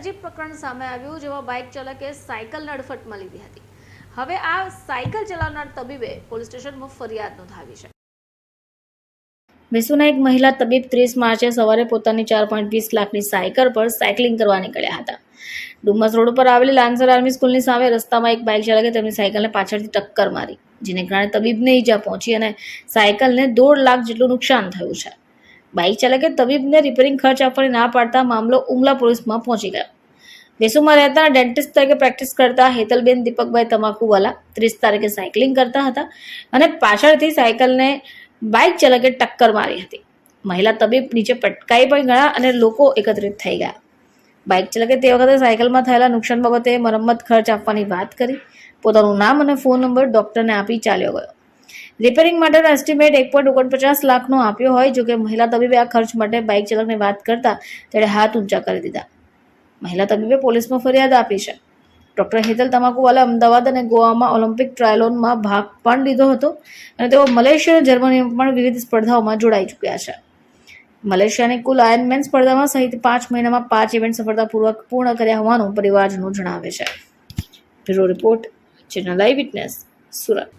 અજીબ પ્રકરણ સામે આવ્યું, જેમાં બાઇક ચાલકે સાયકલને નડફટમાં લીધી હતી. હવે આ સાયકલ ચલાવનાર તબીબે પોલીસ સ્ટેશનમાં ફરિયાદ નોંધાવી છે. વિસુના એક મહિલા તબીબ ત્રીસ માર્ચે સવારે પોતાની ચાર પોઈન્ટ વીસ લાખની સાયકલ પર સાયકલિંગ કરવા નીકળ્યા હતા. ડુમસ રોડ પર આવેલી લાન્સર આર્મી સ્કૂલની સામે રસ્તામાં એક બાઇક ચાલકે તેમની સાયકલને પાછળથી ટક્કર મારી, જેને કારણે તબીબને ઈજા પહોંચી અને સાયકલને દોઢ લાખ જેટલું નુકસાન થયું છે. બાઇક ચાલકે તબીબને રિપેરિંગ ખર્ચ આપવાની ના પાડતા મામલો ઉમલા પોલીસમાં પહોંચી ગયો. વેસુમાં રહેતા ડેન્ટિસ્ટ તરીકે પ્રેક્ટિસ કરતા હેતલબેન દીપકભાઈ તમાકુવાલા ત્રીસ તારીખે સાયકલિંગ કરતા હતા અને પાછળથી સાયકલને બાઇક ચાલકે ટક્કર મારી હતી. મહિલા તબીબ નીચે પટકાઈ પણ ગયા અને લોકો એકત્રિત થઈ ગયા. બાઇક ચાલકે તે વખતે સાયકલમાં થયેલા નુકસાન બાબતે મરમ્મત ખર્ચ આપવાની વાત કરી. પોતાનું નામ અને ફોન નંબર ડૉક્ટરને આપી ચાલ્યો ગયો. રિપેરિંગ માટેનો એસ્ટિમેટ એક પોઈન્ટ ઓગણપચાસ લાખનો આપ્યો હોય, જોકે મહિલા તબીબે આ ખર્ચ માટે બાઇક ચાલકને વાત કરતા તેણે હાથ ઊંચા કરી દીધા. મહિલા તબીબે પોલીસમાં ફરિયાદ આપી છે. ડૉક્ટર હેતલ તમાકુવાલા અમદાવાદ અને ગોવામાં ઓલિમ્પિક ટ્રાયલોનમાં ભાગ પણ લીધો હતો અને તેઓ મલેશિયા જર્મનીમાં પણ વિવિધ સ્પર્ધાઓમાં જોડાઈ ચૂક્યા છે. મલેશિયાની કુલ આયર્નમેન સ્પર્ધામાં સહિત પાંચ મહિનામાં પાંચ ઇવેન્ટ સફળતાપૂર્વક પૂર્ણ કર્યા હોવાનું પરિવારજનો જણાવે છે. Bureau report, channel eye witness, Surat.